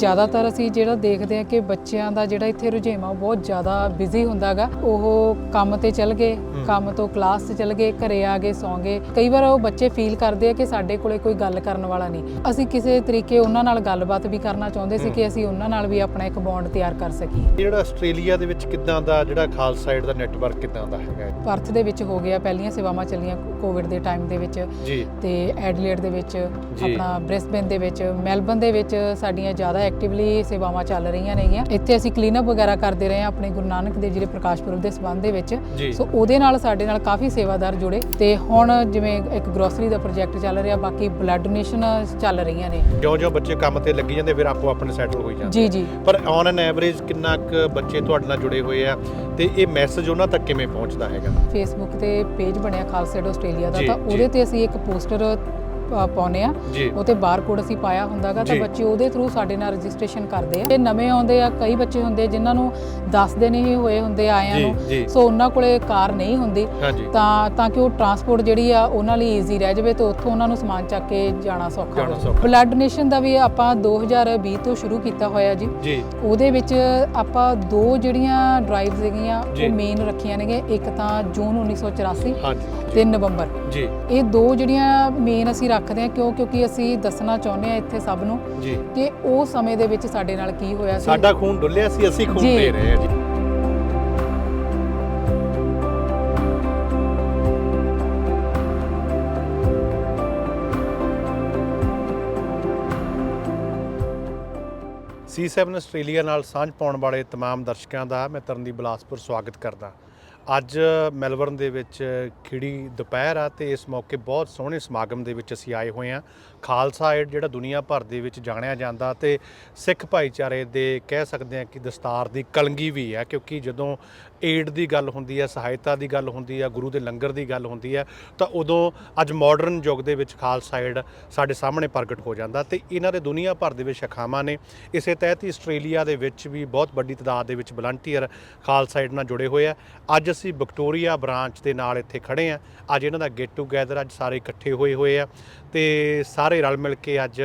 ਜ਼ਿਆਦਾਤਰ ਅਸੀਂ ਜਿਹੜਾ ਦੇਖਦੇ ਹਾਂ ਕਿ ਬੱਚਿਆਂ ਦਾ ਜਿਹੜਾ ਇੱਥੇ ਰੁਝੇਵਾਂ ਬਹੁਤ ਜ਼ਿਆਦਾ ਬਿਜ਼ੀ ਹੁੰਦਾਗਾ ਉਹ ਕੰਮ ਤੇ ਚਲ ਗਏ ਕੰਮ ਤੋਂ ਕਲਾਸ ਤੇ ਚਲ ਗਏ ਘਰੇ ਆ ਗਏ ਸੌਂ ਗਏ। ਕਈ ਵਾਰ ਉਹ ਬੱਚੇ ਫੀਲ ਕਰਦੇ ਆ ਕਿ ਸਾਡੇ ਕੋਲੇ ਕੋਈ ਗੱਲ ਕਰਨ ਵਾਲਾ ਨਹੀਂ। ਅਸੀਂ ਕਿਸੇ ਤਰੀਕੇ ਉਹਨਾਂ ਨਾਲ ਗੱਲਬਾਤ ਵੀ ਕਰਨਾ ਚਾਹੁੰਦੇ ਸੀ ਕਿ ਅਸੀਂ ਉਹਨਾਂ ਨਾਲ ਵੀ ਆਪਣਾ ਇੱਕ ਬੌਂਡ ਤਿਆਰ ਕਰ ਸਕੀਏ। ਜਿਹੜਾ ਆਸਟ੍ਰੇਲੀਆ ਦੇ ਵਿੱਚ ਕਿੱਦਾਂ ਦਾ ਜਿਹੜਾ ਖਾਲਸਾ ਏਡ ਦਾ ਨੈਟਵਰਕ ਕਿੱਦਾਂ ਦਾ ਹੈਗਾ? ਪਰਥ ਦੇ ਵਿੱਚ ਹੋ ਗਿਆ ਪਹਿਲੀਆਂ ਸੇਵਾਵਾਂ ਚੱਲੀਆਂ ਕੋਵਿਡ ਦੇ ਟਾਈਮ ਦੇ ਵਿੱਚ। ਤੇ ਐਡਲੇਡ ਦੇ ਵਿੱਚ। ਆਪਣਾ ਬ੍ਰਿਸਬਨ ਦੇ ਵਿੱਚ ਮੈਲਬਨ ਦੇ ਵਿੱਚ ਸਾਡੀਆਂ ਜ਼ਿਆਦਾ ਐਕਟਿਵਲੀ ਸੇਵਾਵਾਂ ਚੱਲ ਰਹੀਆਂ ਨੇਗੀਆਂ। ਇੱਥੇ ਅਸੀਂ ਕਲੀਨਅਪ ਵਗੈਰਾ ਕਰਦੇ ਰਹੇ ਹਾਂ ਆਪਣੇ ਗੁਰੂ ਨਾਨਕ ਦੇਵ ਜੀ ਦੇ ਪ੍ਰਕਾਸ਼ ਪੁਰਬ ਦੇ ਸੰਬੰਧ ਦੇ ਵਿੱਚ। ਜੀ। ਸੋ ਉਹਦੇ ਨਾਲ ਸਾਡੇ ਨਾਲ ਕਾਫੀ ਸੇਵਾਦਾਰ ਜੁੜੇ ਤੇ ਹੁਣ ਜਿਵੇਂ ਇੱਕ ਗਰੋਸਰੀ ਦਾ ਪ੍ਰੋਜੈਕਟ ਚੱਲ ਰਿਹਾ ਬਾਕੀ ਬਲੱਡ ਡੋਨੇਸ਼ਨ ਚੱਲ ਰਹੀਆਂ ਨੇ। ਜਿਉਂ-ਜਿਉਂ ਬੱਚੇ ਕੰਮ ਤੇ ਲੱਗੀ ਜਾਂਦੇ ਫਿਰ ਆਪੋ ਆਪਣੇ ਸੈਟਲ ਹੋਈ ਜਾਂਦੇ ਜੀ ਜੀ। ਪਰ ਔਨ ਐਨ ਐਵਰੇਜ ਕਿੰਨਾ ਕੁ ਬੱਚੇ ਤੁਹਾਡੇ ਨਾਲ ਜੁੜੇ ਹੋਏ ਆ ਤੇ ਇਹ ਮੈਸੇਜ ਉਹਨਾਂ ਤੱਕ ਕਿਵੇਂ ਪਹੁੰਚਦਾ ਹੈਗਾ? ਫੇਸਬੁੱਕ ਤੇ ਪੇਜ ਬਣਿਆ ਖਾਲਸਾ ਆਸਟ੍ਰੇਲੀਆ ਦਾ ਜੀ, ਤਾਂ ਜੀ। ਉਹਦੇ ਤੇ ਅਸੀਂ ਇੱਕ ਪੋਸਟਰ ਪਾਉਨੇ ਆ। ਜੀ। ਉਹ ਤੇ ਬਾਰਕੋਡ ਅਸੀਂ ਪਾਇਆ ਹੁੰਦਾਗਾ ਤਾਂ। ਬੱਚੇ ਉਹਦੇ ਥਰੂ ਸਾਡੇ ਨਾਲ ਰਜਿਸਟ੍ਰੇਸ਼ਨ ਕਰਦੇ ਆ। ਇਹ ਨਵੇਂ ਆਉਂਦੇ ਆ ਕਈ ਬੱਚੇ ਹੁੰਦੇ ਜਿਨ੍ਹਾਂ ਨੂੰ 10 ਦਿਨ ਹੀ ਹੋਏ ਹੁੰਦੇ ਆਇਆਂ ਨੂੰ। ਸੋ ਉਹਨਾਂ ਕੋਲੇ ਕਾਰ ਨਹੀਂ ਹੁੰਦੀ। ਤਾਂ ਤਾਂ ਕਿ ਉਹ ਟਰਾਂਸਪੋਰਟ ਜਿਹੜੀ ਆ ਉਹਨਾਂ ਲਈ ਈਜ਼ੀ ਰਹਿ ਜਾਵੇ ਤੇ ਉੱਥੋਂ ਉਹਨਾਂ ਨੂੰ ਸਮਾਨ ਚੱਕ ਕੇ ਜਾਣਾ ਸੌਖਾ ਹੋਵੇ। ਬਲੱਡ ਡੋਨੇਸ਼ਨ ਦਾ ਵੀ ਆਪਾਂ 2020 ਤੋਂ ਸ਼ੁਰੂ ਕੀਤਾ ਹੋਇਆ ਜੀ। ਉਹਦੇ ਵਿੱਚ ਆਪਾਂ ਦੋ ਜਿਹੜੀਆਂ ਡਰਾਈਵ ਸੀਗੀਆਂ ਜੀ। ਉਹ ਮੇਨ ਰੱਖੀਆਂ ਨੇਗੇ ਇੱਕ ਤਾਂ ਜੂਨ 1984 ਹਾਂਜੀ ਤੇ ਨਵੰਬਰ। ਜੀ। ਇਹ ਦੋ ਜਿਹੜੀਆਂ ਮੇਨ ਅਸੀਂ ਰੱਖਦੇ ਹਾਂ ਕਿਉਂ? ਕਿਉਂਕਿ ਅਸੀਂ ਦੱਸਣਾ ਚਾਹੁੰਦੇ ਹਾਂ ਇੱਥੇ ਸਭ ਨੂੰ ਜੀ। ਕਿ ਉਹ ਸਮੇਂ ਦੇ ਵਿੱਚ ਸਾਡੇ ਨਾਲ ਕੀ ਹੋਇਆ ਸੀ। ਸਾਡਾ ਖੂਨ ਡੁੱਲਿਆ ਸੀ ਅਸੀਂ ਖੂਨ ਦੇ ਰਹੇ ਹਾਂ ਜੀ। C7 ਆਸਟ੍ਰੇਲੀਆ ਨਾਲ ਸਾਂਝ ਪਾਉਣ ਵਾਲੇ ਤਮਾਮ ਦਰਸ਼ਕਾਂ ਦਾ ਮੈਂ ਤਰਨਦੀਪ ਬਲਾਸਪੁਰ ਸਵਾਗਤ ਕਰਦਾ। ਅੱਜ ਮੈਲਬਰਨ ਦੇ ਵਿੱਚ ਖਿੜੀ ਦੁਪਹਿਰ ਆ ਤੇ ਇਸ ਮੌਕੇ ਬਹੁਤ ਸੋਹਣੇ ਸਮਾਗਮ ਦੇ ਵਿੱਚ ਅਸੀਂ ਆਏ ਹੋਏ ਆ। ਖਾਲਸਾ ਏਡ ਜਿਹੜਾ ਦੁਨੀਆ ਭਰ ਦੇ ਵਿੱਚ ਜਾਣਿਆ ਜਾਂਦਾ ਤੇ ਸਿੱਖ ਭਾਈਚਾਰੇ ਦੇ ਕਹਿ ਸਕਦੇ ਆ ਕਿ ਦਸਤਾਰ ਦੀ ਕਲੰਗੀ ਵੀ ਹੈ, ਕਿਉਂਕਿ ਜਦੋਂ ਏਡ ਦੀ ਗੱਲ ਹੁੰਦੀ ਹੈ, ਸਹਾਇਤਾ ਦੀ ਗੱਲ ਹੁੰਦੀ ਹੈ, ਗੁਰੂ ਦੇ ਲੰਗਰ ਦੀ ਗੱਲ ਹੁੰਦੀ ਹੈ, ਤਾਂ ਉਦੋਂ ਅੱਜ ਮਾਡਰਨ ਯੁੱਗ ਦੇ ਵਿੱਚ ਖਾਲਸਾ ਏਡ ਸਾਡੇ ਸਾਹਮਣੇ ਪ੍ਰਗਟ ਹੋ ਜਾਂਦਾ ਤੇ ਇਹਨਾਂ ਦੇ ਦੁਨੀਆ ਭਰ ਦੇ ਵਿੱਚ ਸ਼ਖਾਵਾਂ ਨੇ। ਇਸੇ ਤਹਿਤ ਹੀ ਆਸਟ੍ਰੇਲੀਆ ਦੇ ਵਿੱਚ ਵੀ ਬਹੁਤ ਵੱਡੀ ਤਾਦਾਦ ਦੇ ਵਿੱਚ ਵਲੰਟੀਅਰ ਖਾਲਸਾ ਏਡ ਨਾਲ ਜੁੜੇ ਹੋਏ ਆ। ਅੱਜ ਅਸੀਂ ਵਿਕਟੋਰੀਆ ਬ੍ਰਾਂਚ ਦੇ ਨਾਲ ਇੱਥੇ ਖੜੇ ਆ ਅੱਜ ਇਹਨਾਂ ਦਾ ਗੈਟ ਟੂਗੇਦਰ ਅੱਜ ਸਾਰੇ ਇਕੱਠੇ ਹੋਏ ਹੋਏ ਆ। ਤੇ ਸਾਰੇ ਰਲ ਮਿਲ ਕੇ ਅੱਜ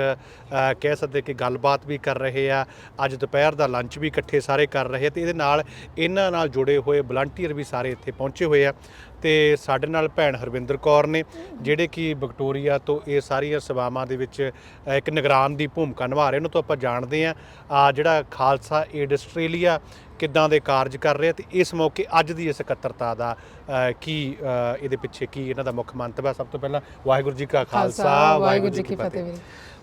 ਕਹਿ ਸਕਦੇ ਕਿ ਗੱਲਬਾਤ ਵੀ ਕਰ ਰਹੇ ਆ। ਅੱਜ ਦੁਪਹਿਰ ਦਾ ਲੰਚ ਵੀ ਇਕੱਠੇ ਸਾਰੇ ਕਰ ਰਹੇ ਤੇ ਇਹਦੇ ਨਾਲ ਇਹਨਾਂ ਨਾਲ ਜੁੜੇ ਹੋਏ ਵਲੰਟੀਅਰ ਵੀ ਸਾਰੇ ਇੱਥੇ ਪਹੁੰਚੇ ਹੋਏ ਆ। ਤੇ ਸਾਡੇ ਨਾਲ ਭੈਣ ਹਰਵਿੰਦਰ ਕੌਰ ਨੇ, ਜਿਹੜੇ ਕਿ ਵਿਕਟੋਰੀਆ ਤੋਂ ਇਹ ਸਾਰੀਆਂ ਸੇਵਾਵਾਂ ਦੇ ਵਿੱਚ ਇੱਕ ਨਿਗਰਾਨ ਦੀ ਭੂਮਿਕਾ ਨਿਭਾ ਰਹੇ ਉਹਨਾਂ ਤੋਂ ਆਪਾਂ ਜਾਣਦੇ ਆ। ਆ ਜਿਹੜਾ ਖਾਲਸਾ ਏਡ ਆਸਟ੍ਰੇਲੀਆ ਕਿੱਦਾਂ ਦੇ ਕਾਰਜ ਕਰ ਰਹੇ ਤੇ ਇਸ ਮੌਕੇ ਅੱਜ ਦੀ ਇਸ ਇਕੱਤਰਤਾ ਦਾ ਕੀ ਇਹਦੇ ਪਿੱਛੇ ਕੀ ਇਹਨਾਂ ਦਾ ਮੁੱਖ ਮੰਤਵ ਹੈ ਸਭ ਤੋਂ ਪਹਿਲਾਂ ਵਾਹਿਗੁਰੂ ਜੀ ਕਾ ਖਾਲਸਾ ਵਾਹਿਗੁਰੂ ਜੀ ਕੀ ਫਤਿਹ।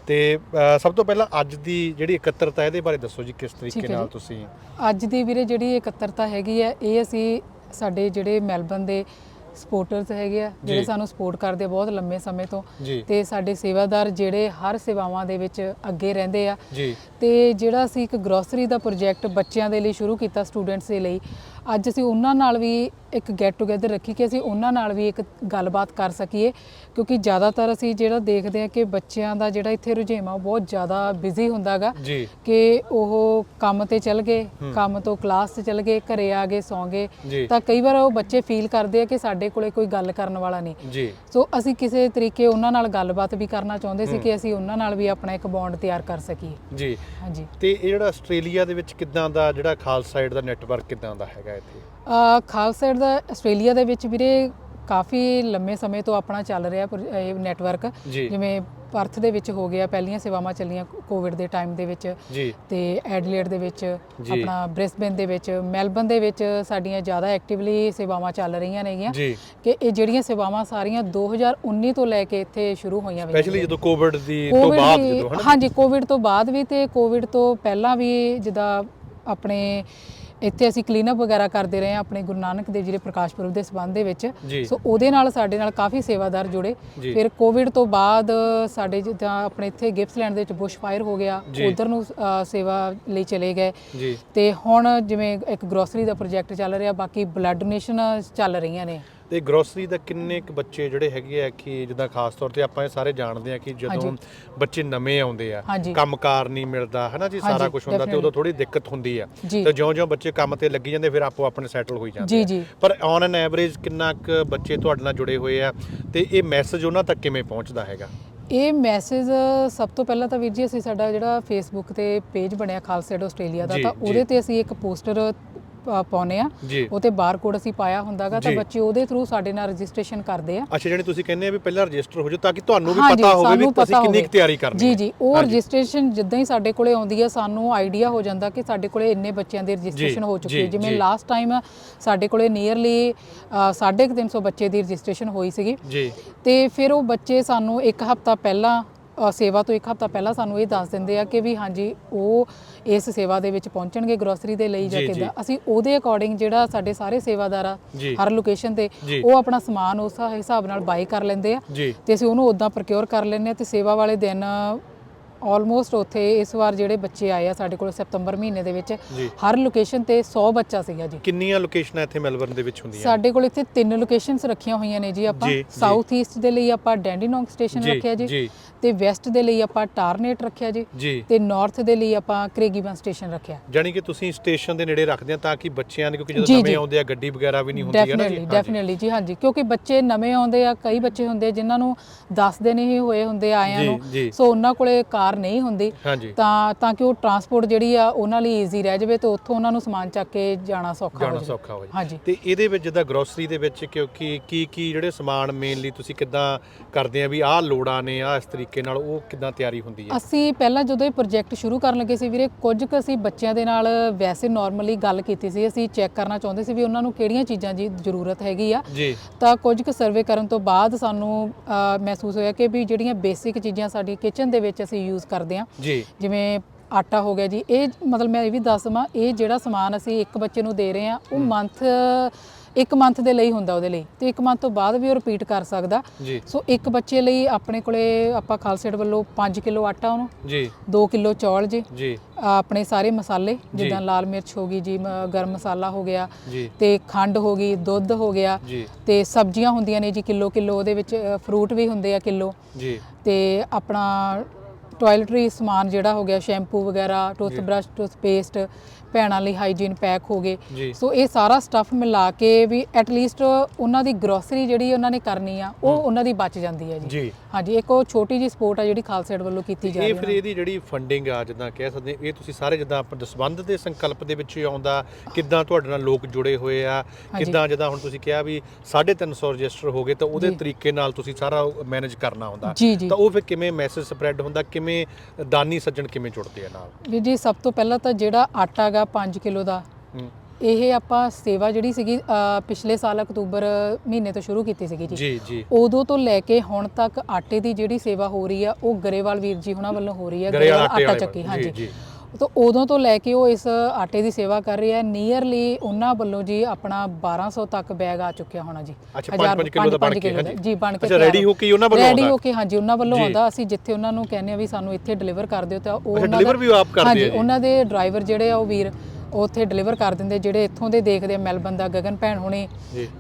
ਤੇ ਸਭ ਤੋਂ ਪਹਿਲਾਂ ਅੱਜ ਦੀ ਜਿਹੜੀ ਇਕੱਤਰਤਾ ਇਹਦੇ ਬਾਰੇ ਦੱਸੋ ਜੀ ਕਿਸ ਤਰੀਕੇ ਨਾਲ। ਤੁਸੀਂ? ਅੱਜ ਦੀ ਵੀਰੇ ਜਿਹੜੀ ਇਕੱਤਰਤਾ ਹੈਗੀ ਹੈ ਇਹ ਅਸੀਂ ਸਾਡੇ ਜਿਹੜੇ ਮੈਲਬਨ ਦੇ ਸਪੋਰਟਰਸ ਹੈਗੇ ਆ ਜਿਹੜੇ। ਸਾਨੂੰ ਸਪੋਰਟ ਕਰਦੇ ਆ ਬਹੁਤ ਲੰਮੇ ਸਮੇਂ ਤੋਂ। ਤੇ ਸਾਡੇ ਸੇਵਾਦਾਰ ਜਿਹੜੇ ਹਰ ਸੇਵਾਵਾਂ ਦੇ ਵਿੱਚ ਅੱਗੇ ਰਹਿੰਦੇ ਆ। ਤੇ ਜਿਹੜਾ ਅਸੀਂ ਇੱਕ ਗਰੋਸਰੀ ਦਾ ਪ੍ਰੋਜੈਕਟ ਬੱਚਿਆਂ ਦੇ ਲਈ ਸ਼ੁਰੂ ਕੀਤਾ ਸਟੂਡੈਂਟਸ ਦੇ ਲਈ ਅੱਜ ਅਸੀਂ ਉਹਨਾਂ ਨਾਲ ਵੀ ਇੱਕ ਗੈਟ ਟੂਗੇਦਰ ਰੱਖੀ ਕਿ ਅਸੀਂ ਉਹਨਾਂ ਨਾਲ ਵੀ ਇੱਕ ਗੱਲਬਾਤ ਕਰ ਸਕੀਏ ਕਿਉਂਕਿ ਜ਼ਿਆਦਾਤਰ ਅਸੀਂ ਜਿਹੜਾ ਦੇਖਦੇ ਹਾਂ ਕਿ ਬੱਚਿਆਂ ਦਾ ਜਿਹੜਾ ਇੱਥੇ ਰੁਝੇਵਾਂ ਉਹ ਬਹੁਤ ਜ਼ਿਆਦਾ ਬਿਜ਼ੀ ਹੁੰਦਾਗਾ ਕਿ ਉਹ ਕੰਮ ਤੇ ਚਲ ਗਏ ਕੰਮ ਤੋਂ ਕਲਾਸ ਤੇ ਚਲ ਗਏ ਘਰੇ ਆ ਗਏ ਸੌਂ ਗਏ ਤਾਂ ਕਈ ਵਾਰ ਉਹ ਬੱਚੇ ਫੀਲ ਕਰਦੇ ਆ ਕਿ ਸਾਡੇ ਕੋਲੇ ਕੋਈ ਗੱਲ ਕਰਨ ਵਾਲਾ ਨਹੀਂ। ਸੋ ਅਸੀਂ ਕਿਸੇ ਤਰੀਕੇ ਉਹਨਾਂ ਨਾਲ ਗੱਲਬਾਤ ਵੀ ਕਰਨਾ ਚਾਹੁੰਦੇ ਸੀ ਕਿ ਅਸੀਂ ਉਹਨਾਂ ਨਾਲ ਵੀ ਆਪਣਾ ਇੱਕ ਬੌਂਡ ਤਿਆਰ ਕਰ ਸਕੀਏ। ਜੀ। ਹਾਂਜੀ। ਤੇ ਇਹ ਜਿਹੜਾ ਆਸਟ੍ਰੇਲੀਆ ਦੇ ਵਿੱਚ ਕਿੱਦਾਂ ਦਾ ਜਿਹੜਾ ਖਾਲਸਾ ਏਡ ਦਾ ਨੈਟਵਰਕ ਕਿੱਦਾਂ ਦਾ ਹੈਗਾ ਇੱਥੇ? ਖਾਲਸਾ ਏਡ ਦਾ ਆਸਟ੍ਰੇਲੀਆ ਦੇ ਵਿੱਚ ਵੀਰੇ ਕਾਫੀ ਲੰਮੇ ਸਮੇਂ ਤੋਂ ਆਪਣਾ ਚੱਲ ਰਿਹਾ ਪਰ- ਇਹ ਨੈਟਵਰਕ ਜੀ। ਜਿਵੇਂ ਪਰਥ ਦੇ ਵਿੱਚ ਹੋ ਗਿਆ ਪਹਿਲੀਆਂ ਸੇਵਾਵਾਂ ਚੱਲੀਆਂ ਕੋਵਿਡ ਦੇ ਟਾਈਮ ਦੇ ਵਿੱਚ। ਜੀ। ਤੇ ਐਡਲੇਡ ਦੇ ਵਿੱਚ ਜੀ। ਆਪਣਾ ਬ੍ਰਿਸਬਨ ਦੇ ਵਿੱਚ ਮੈਲਬਨ ਦੇ ਵਿੱਚ ਸਾਡੀਆਂ ਜ਼ਿਆਦਾ ਐਕਟਿਵਲੀ ਸੇਵਾਵਾਂ ਚੱਲ ਰਹੀਆਂ ਨੇਗੀਆਂ। ਜੀ। ਕਿ ਇਹ ਜਿਹੜੀਆਂ ਸੇਵਾਵਾਂ ਸਾਰੀਆਂ 2019 ਤੋਂ ਲੈ ਕੇ ਇੱਥੇ ਸ਼ੁਰੂ ਹੋਈਆਂ ਹੋਈਆਂ ਸਪੈਸ਼ਲੀ ਨੇ। ਜਦੋਂ ਕੋਵਿਡ ਦੀ ਤੋਂ ਬਾਅਦ ਦੀ- ਜਦੋਂ ਹਨਾ? ਹਾਂਜੀ ਕੋਵਿਡ ਤੋਂ ਬਾਅਦ ਵੀ ਤੇ ਕੋਵਿਡ ਤੋਂ ਪਹਿਲਾਂ ਵੀ ਜਿੱਦਾਂ ਆਪਣੇ ਇੱਥੇ ਅਸੀਂ ਕਲੀਨਅਪ ਵਗੈਰਾ ਕਰਦੇ ਰਹੇ ਹਾਂ ਆਪਣੇ ਗੁਰੂ ਨਾਨਕ ਦੇਵ ਜੀ ਦੇ ਪ੍ਰਕਾਸ਼ ਪੁਰਬ ਦੇ ਸੰਬੰਧ ਦੇ ਵਿੱਚ। ਜੀ। ਸੋ ਉਹਦੇ ਨਾਲ ਸਾਡੇ ਨਾਲ ਕਾਫੀ ਸੇਵਾਦਾਰ ਜੁੜੇ। ਜੀ। ਫਿਰ ਕੋਵਿਡ ਤੋਂ ਬਾਅਦ ਸਾਡੇ ਜਿੱਦਾਂ ਆਪਣੇ ਇੱਥੇ ਗਿਫਟਸਲੈਂਡ ਦੇ ਵਿੱਚ ਬੁਸ਼ ਫਾਇਰ ਹੋ ਗਿਆ। ਜੀ। ਉਧਰ ਨੂੰ ਅ, ਸੇਵਾ ਲਈ ਚਲੇ ਗਏ। ਜੀ। ਤੇ ਹੁਣ ਜਿਵੇਂ ਇੱਕ ਗਰੋਸਰੀ ਦਾ ਪ੍ਰੋਜੈਕਟ ਚੱਲ ਰਿਹਾ ਬਾਕੀ ਬਲੱਡ ਡੋਨੇਸ਼ਨ ਚੱਲ ਰਹੀਆਂ ਨੇ। ਤੇ ਗਰੋਸਰੀ ਦਾ ਕਿੰਨੇ ਕੁ ਬੱਚੇ ਜਿਹੜੇ ਹੈਗੇ ਆ ਕਿ ਜਿੱਦਾਂ ਖਾਸ ਤੌਰ ਤੇ ਆਪਾਂ ਇਹ ਸਾਰੇ ਜਾਣਦੇ ਆ ਕਿ ਜਦੋਂ। ਬੱਚੇ ਨਵੇਂ ਆਉਂਦੇ ਆ। ਕੰਮਕਾਰ ਨਹੀਂ ਮਿਲਦਾ ਹਨਾ ਜੀ ਸਾਰਾ ਕੁਝ ਹੁੰਦਾ ਤੇ। ਉਦੋਂ ਥੋੜੀ ਦਿੱਕਤ ਹੁੰਦੀ ਆ। ਤੇ ਜਿਉਂ-ਜਿਉਂ ਬੱਚੇ ਕੰਮ ਤੇ ਲੱਗੀ ਜਾਂਦੇ ਫਿਰ ਆਪੋ ਆਪਣੇ ਸੈਟਲ ਹੋਈ ਜਾਂਦੇ ਪਰ ਔਨ ਐਨ ਐਵਰੇਜ ਕਿੰਨਾ ਕੁ ਬੱਚੇ ਤੁਹਾਡੇ ਨਾਲ ਜੁੜੇ ਹੋਏ ਆ ਤੇ ਇਹ ਮੈਸੇਜ ਉਹਨਾਂ ਤੱਕ ਕਿਵੇਂ ਪਹੁੰਚਦਾ ਹੈਗਾ ਇਹ ਮੈਸੇਜ ਸਭ ਤੋਂ ਪਹਿਲਾਂ ਤਾਂ ਵੀਰ ਜੀ ਅਸੀਂ ਸਾਡਾ ਜਿਹੜਾ ਫੇਸਬੁੱਕ ਤੇ ਪੇਜ ਬਣਿਆ ਖਾਲਸਾ ਆਸਟ੍ਰੇਲੀਆ ਦਾ ਤਾਂ। ਉਹਦੇ ਤੇ ਅਸੀਂ ਇੱਕ ਪੋਸਟਰ ਪਾਉਨੇ ਆ ਜੀ ਉਹ ਤੇ ਬਾਰਕੋਡ ਅਸੀਂ ਪਾਇਆ ਹੁੰਦਾਗਾ ਤਾਂ ਜੀ। ਬੱਚੇ ਉਹਦੇ ਥਰੂ ਸਾਡੇ ਨਾਲ ਰਜਿਸਟ੍ਰੇਸ਼ਨ ਕਰਦੇ ਆ ਅੱਛਾ ਜਿਹੜੀ ਤੁਸੀਂ ਕਹਿੰਦੇ ਆ ਵੀ ਪਹਿਲਾਂ ਰਜਿਸਟਰ ਹੋ ਜਾਓ ਤਾਂ ਕਿ ਤੁਹਾਨੂੰ ਵੀ ਪਤਾ ਹੋਵੇ ਵੀ ਸਾਨੂੰ ਤੁਸੀਂ ਪਤਾ ਕਿੰਨੀ ਕੁ ਹੋਵੇ। ਤਿਆਰੀ ਕਰਨੀ ਜੀ ਹੈ ਜੀ ਉਹ ਹਾਂਜੀ। ਰਜਿਸਟ੍ਰੇਸ਼ਨ ਜਿੱਦਾਂ ਹੀ ਸਾਡੇ ਕੋਲੇ ਆਉਂਦੀ ਹੈ ਸਾਨੂੰ ਆਈਡੀਆ ਹੋ ਜਾਂਦਾ ਕਿ ਸਾਡੇ ਕੋਲੇ ਇੰਨੇ ਬੱਚਿਆਂ ਦੀ ਰਜਿਸਟ੍ਰੇਸ਼ਨ ਹੋ ਚੁੱਕੀ ਹੈ ਜੀ, ਜਿਵੇਂ ਜੀ। ਲਾਸਟ ਟਾਈਮ ਸਾਡੇ ਕੋਲੇ ਨੀਅਰਲੀ 350 ਬੱਚੇ ਦੀ ਰਜਿਸਟ੍ਰੇਸ਼ਨ ਹੋਈ ਸੀਗੀ ਜੀ ਤੇ ਫਿਰ ਉਹ ਬੱਚੇ ਸਾਨੂੰ ਇੱਕ ਹਫਤਾ ਪਹਿਲਾਂ ਸੇਵਾ ਤੋਂ ਇੱਕ ਹਫਤਾ ਪਹਿਲਾਂ ਸਾਨੂੰ ਇਹ ਦੱਸ ਦਿੰਦੇ ਆ ਕਿ ਵੀ ਹਾਂਜੀ ਉਹ ਇਸ ਸੇਵਾ ਦੇ ਵਿੱਚ ਪਹੁੰਚਣਗੇ ਗਰੋਸਰੀ ਦੇ ਲਈ ਜਾਂ ਜੀ, ਜੀ। ਕਿੱਦਾਂ ਅਸੀਂ ਉਹਦੇ ਅਕੋਰਡਿੰਗ ਜਿਹੜਾ ਸਾਡੇ ਸਾਰੇ ਸੇਵਾਦਾਰ ਆ ਜੀ। ਹਰ ਲੋਕੇਸ਼ਨ ਤੇ ਜੀ। ਉਹ ਆਪਣਾ ਸਮਾਨ ਉਸ ਹਿਸਾਬ ਨਾਲ ਬਾਈ ਕਰ ਲੈਂਦੇ ਆ ਜੀ ਤੇ ਅਸੀਂ ਉਹਨੂੰ ਉਦਾਂ ਪ੍ਰੋਕਿਉਰ ਕਰ ਲੈਂਦੇ ਆ ਤੇ ਸੇਵਾ ਵਾਲੇ ਦਿਨ ਆਲਮੋਸਟ ਉੱਥੇ ਇਸ ਵਾਰ ਜਿਹੜੇ ਬੱਚੇ ਆਏ ਆ ਸਾਡੇ ਕੋਲ ਸਤੰਬਰ ਮਹੀਨੇ ਦੇ ਵਿੱਚ ਜੀ। ਹਰ ਲੋਕੇਸ਼ਨ ਤੇ 100 ਬੱਚਾ ਸੀਗਾ ਜੀ। ਕਿੰਨੀਆਂ ਲੋਕੇਸ਼ਨਾਂ ਇੱਥੇ ਮੈਲਬਰਨ ਦੇ ਵਿੱਚ ਹੁੰਦੀਆਂ? ਸਾਡੇ ਕੋਲ ਇੱਥੇ ਤਿੰਨ ਲੋਕੇਸ਼ਨਸ ਰੱਖੀਆਂ ਹੋਈਆਂ ਨੇ ਜੀ ਆਪਾਂ। ਜੀ, ਜੀ। ਸਾਊਥ ਈਸਟ ਦੇ ਲਈ ਆਪਾਂ ਡੈਂਡੀਨੋਂਗ ਸਟੇਸ਼ਨ ਰੱਖਿਆ ਜੀ। ਜੀ। ਤੇ ਵੈਸਟ ਦੇ ਲਈ ਆਪਾਂ ਟਾਰਨੇਟ ਰੱਖਿਆ ਜੀ। ਜੀ। ਤੇ ਨਾਰਥ ਦੇ ਲਈ ਆਪਾਂ ਕ੍ਰੇਗੀਬਨ ਸਟੇਸ਼ਨ ਰੱਖਿਆ। ਜਾਨੀ ਕਿ ਤੁਸੀਂ ਸਟੇਸ਼ਨ ਦੇ ਨੇੜੇ ਰੱਖਦੇ ਆ ਤਾਂ ਕਿ ਬੱਚਿਆਂ ਦੇ ਕਿਉਂਕਿ ਜੀ, ਜਦੋਂ ਨਵੇਂ ਜੀ। ਆਉਂਦੇ ਆ ਗੱਡੀ ਵਗੈਰਾ ਵੀ ਨਹੀਂ ਹੁੰਦੀ ਹੈ ਨਾ ਡੈਫੀਨਿਟਲੀ ਡੈਫੀਨਿਟਲੀ ਜੀ ਹਾਂਜੀ। ਕਿਉਂਕਿ ਬੱਚੇ ਨਵੇਂ ਆਉਂਦੇ ਆ ਕਈ ਬੱਚੇ ਹੁੰਦੇ ਆ ਜਿਨ੍ਹਾਂ ਨੂੰ 10 ਦਿਨ ਹੀ ਹੋਏ ਹੁੰਦੇ ਆਇਆਂ ਜੀ, ਨੂੰ। ਜੀ। ਸੋ ਉਹਨਾਂ ਕੋਲੇ ਕਾਰ ਨਹੀਂ ਹੁੰਦੀ ਹਾਂਜੀ। ਤਾਂ ਤਾਂ ਕਿ ਉਹ ਟਰਾਂਸਪੋਰਟ ਜਿਹੜੀ ਆ ਉਹਨਾਂ ਲਈ ਈਜ਼ੀ ਰਹਿ ਜਾਵੇ ਤੇ ਉੱਥੋਂ ਉਹਨਾਂ ਨੂੰ ਸਮਾਨ ਚੱਕ ਕੇ ਜਾਣਾ ਸੌਖਾ ਹੋ ਜਾਣਾ ਜਾਵੇ। ਸੌਖਾ ਹੋ ਤੇ ਇਹਦੇ ਵਿੱਚ ਜਿੱਦਾਂ ਗਰੋਸਰੀ ਦੇ ਵਿੱਚ ਕਿਉਂਕਿ ਕੀ ਕੀ ਜਿਹੜੇ ਸਮਾਨ ਮੇਨਲੀ ਤੁਸੀਂ ਕਿੱਦਾਂ ਕਰਦੇ ਆ ਵੀ ਆਹ ਲੋੜਾਂ ਨੇ ਆਹ ਇਸ ਤਰੀਕੇ ਨਾਲ ਉਹ ਕਿੱਦਾਂ ਤਿਆਰੀ ਹੁੰਦੀ ਹੈ ਅਸੀਂ ਪਹਿਲਾਂ ਜਦੋਂ ਇਹ ਪ੍ਰੋਜੈਕਟ ਸ਼ੁਰੂ ਕਰਨ ਲੱਗੇ ਸੀ ਵੀਰੇ ਕੁਝ ਕੁ ਅਸੀਂ ਬੱਚਿਆਂ ਦੇ ਨਾਲ ਵੈਸੇ ਨਾਰਮਲੀ ਗੱਲ ਕੀਤੀ ਸੀ ਅਸੀਂ ਚੈੱਕ ਕਰਨਾ ਚਾਹੁੰਦੇ ਸੀ ਵੀ ਉਹਨਾਂ ਨੂੰ ਕਿਹੜੀਆਂ ਚੀਜ਼ਾਂ ਦੀ ਜ਼ਰੂਰਤ ਹੈਗੀ ਆ। ਜੀ। ਤਾਂ ਕੁਝ ਕੁ ਸਰਵੇ ਕਰਨ ਤੋਂ ਬਾਅਦ ਸਾਨੂੰ ਮਹਿਸੂਸ ਹੋਇਆ ਕਿ ਵੀ ਜਿਹੜੀਆਂ ਬੇਸਿਕ ਚੀਜ਼ਾਂ ਸਾਡੀ ਕਿਚਨ ਦੇ ਵਿੱਚ ਅਸੀਂ ਯੂਜ਼ ਕਰਦੇ ਹਾਂ। ਜੀ। ਜਿਵੇਂ ਆਟਾ ਹੋ ਗਿਆ ਜੀ ਇਹ ਮਤਲਬ ਮੈਂ ਇਹ ਵੀ ਦੱਸ ਦਵਾਂ ਇਹ ਜਿਹੜਾ ਸਮਾਨ ਅਸੀਂ ਇੱਕ ਬੱਚੇ ਨੂੰ ਦੇ ਰਹੇ ਹਾਂ ਉਹ ਮੰਥ ਇੱਕ ਮੰਥ ਦੇ ਲਈ ਹੁੰਦਾ ਉਹਦੇ ਲਈ ਤੇ ਇੱਕ ਮੰਥ ਤੋਂ ਬਾਅਦ ਵੀ ਉਹ ਰਿਪੀਟ ਕਰ ਸਕਦਾ। ਸੋ ਇੱਕ ਬੱਚੇ ਲਈ ਆਪਣੇ ਕੋਲੇ ਆਪਾਂ ਖਾਲਸੇਟ ਵੱਲੋਂ 5 ਕਿਲੋ ਆਟਾ ਉਹਨੂੰ ਜੀ। 2 ਕਿਲੋ ਚੌਲ ਜੀ ਜੀ। ਆਪਣੇ ਸਾਰੇ ਮਸਾਲੇ ਜਿੱਦਾਂ ਲਾਲ ਮਿਰਚ ਹੋ ਗਈ ਜੀ ਗਰਮ ਮਸਾਲਾ ਹੋ ਗਿਆ ਤੇ ਖੰਡ ਹੋ ਗਈ ਦੁੱਧ ਹੋ ਗਿਆ ਤੇ ਸਬਜ਼ੀਆਂ ਹੁੰਦੀਆਂ ਨੇ ਜੀ ਕਿਲੋ ਕਿਲੋ ਉਹਦੇ ਵਿੱਚ ਫਰੂਟ ਵੀ ਹੁੰਦੇ ਆ ਕਿਲੋ। ਜੀ। ਤੇ ਆਪਣਾ ਟਾਇਲਟਰੀ ਸਮਾਨ ਜਿਹੜਾ ਹੋ ਗਿਆ ਸ਼ੈਂਪੂ ਵਗੈਰਾ ਟੂਥਬ੍ਰਸ਼ ਟੂਥਪੇਸਟ ਭੈਣਾਂ ਲਈ ਹਾਈਜੀਨ ਪੈਕ ਹੋ ਗਏ। ਸੋ ਇਹ ਸਾਰਾ ਸਟੱਫ ਮਿਲਾ ਕੇ ਵੀ ਐਟ ਲੀਸਟ ਉਹਨਾਂ ਦੀ ਗਰੋਸਰੀ ਜਿਹੜੀ ਉਹਨਾਂ ਨੇ ਕਰਨੀ ਆ ਉਹ ਉਹਨਾਂ ਦੀ ਬਚ ਜਾਂਦੀ ਹੈ ਜੀ। ਹਾਂਜੀ ਇੱਕ ਉਹ ਛੋਟੀ ਜੀ ਸਪੋਰਟ ਆ ਜਿਹੜੀ ਖਾਲਸੇਟ ਵੱਲੋਂ ਕੀਤੀ ਜਾ ਰਹੀ ਇਹ ਹੈ ਫਿਰ ਇਹਦੀ ਜਿਹੜੀ ਫੰਡਿੰਗ ਆ ਜਿੱਦਾਂ ਕਹਿ ਸਕਦੇ ਇਹ ਤੁਸੀਂ ਸਾਰੇ ਜਿੱਦਾਂ ਆਪਾਂ ਦਸਬੰਧ ਦੇ ਸੰਕਲਪ ਦੇ ਵਿੱਚ ਆਉਂਦਾ ਕਿੱਦਾਂ ਤੁਹਾਡੇ ਨਾਲ ਲੋਕ ਜੁੜੇ ਹੋਏ ਆ। ਕਿੱਦਾਂ ਜਿੱਦਾਂ ਹੁਣ ਤੁਸੀਂ ਕਿਹਾ ਵੀ 350 ਰਜਿਸਟਰ ਹੋ ਗਏ ਤਾਂ ਉਹਦੇ ਤਰੀਕੇ ਨਾਲ ਤੁਸੀਂ ਸਾਰਾ ਮੈਨੇਜ ਕਰਨਾ ਹੁੰਦਾ ਤਾਂ ਉਹ ਫਿਰ ਕਿਵੇਂ ਮੈਸੇਜ ਸਪਰੈਡ ਹੁੰਦਾ ਕਿਵੇਂ ਦਾਨੀ ਸੱਜਣ ਕਿਵੇਂ ਜੁੜਦੇ ਆ ਨਾਲ? ਵੀਰ ਜੀ ਸਭ ਤੋਂ ਪਹਿਲਾਂ ਤਾਂ ਜਿਹੜਾ ਆਟਾ ਗਾ 5 ਕਿਲੋ ਦਾ। ਇਹ ਆਪਾਂ ਸੇਵਾ ਜਿਹੜੀ ਸੀਗੀ ਪਿਛਲੇ ਸਾਲ ਅਕਤੂਬਰ ਮਹੀਨੇ ਤੋਂ ਸ਼ੁਰੂ ਕੀਤੀ ਸੀਗੀ ਜੀ। ਜੀ ਜੀ। ਉਦੋਂ ਤੋਂ ਲੈ ਕੇ ਹੁਣ ਤੱਕ ਆਟੇ ਦੀ ਜਿਹੜੀ ਸੇਵਾ ਹੋ ਰਹੀ ਆ ਉਹ ਗਰੇਵਾਲ ਵੀਰ ਜੀ ਹੁਣਾਂ ਵੱਲੋਂ ਹੋ ਰਹੀ ਆ ਗਰੇਵਾਲ ਆਟੇ ਚੱਕੀ ਹਾਂਜੀ। ਜੀ। ਤਾਂ ਉਦੋਂ ਤੋਂ ਲੈ ਕੇ ਉਹ ਇਸ ਆਟੇ ਦੀ ਸੇਵਾ ਕਰ ਰਹੇ ਆ ਨੀਅਰਲੀ ਉਹਨਾਂ ਵੱਲੋਂ ਜੀ ਆਪਣਾ 1200 ਤੱਕ ਬੈਗ ਆ ਚੁੱਕਿਆ ਹੋਣਾ ਜੀ ਅੱਛਾ, ਹਜ਼ਾਰ- ਪੰਜ- ਪੰਜ ਕਿਲੋ ਦਾ ਬਣ ਕੇ। ਜੀ ਬਣ ਕੇ ਅੱਛਾ, ready ਹੋ ਕੇ ਉਹਨਾਂ ਵੱਲੋਂ ਆਉਂਦਾ? ਹੋ ਕੇ ਹਾਂਜੀ ਉਹਨਾਂ ਵੱਲੋਂ। ਆਉਂਦਾ ਅਸੀਂ ਜਿੱਥੇ ਉਹਨਾਂ ਨੂੰ ਕਹਿੰਦੇ ਆ ਵੀ ਸਾਨੂੰ ਇੱਥੇ ਡਿਲੀਵਰ ਕਰ ਦਿਓ ਤਾਂ ਉਹ ਉਹਨਾਂ ਦਾ- ਵੀ ਆਪ ਕਰਦੇ ਆ ਹਾਂਜੀ ਜੀ? ਉਹਨਾਂ ਦੇ ਡਰਾਈਵਰ ਜਿਹੜੇ ਆ ਉਹ ਵੀਰ ਉੱਥੇ ਡਿਲੀਵਰ ਕਰ ਦਿੰਦੇ ਜਿਹੜੇ ਇੱਥੋਂ ਦੇ ਦੇਖਦੇ ਆ ਮੈਲਬਨ ਦਾ ਗਗਨ ਭੈਣ ਹੁਣੇ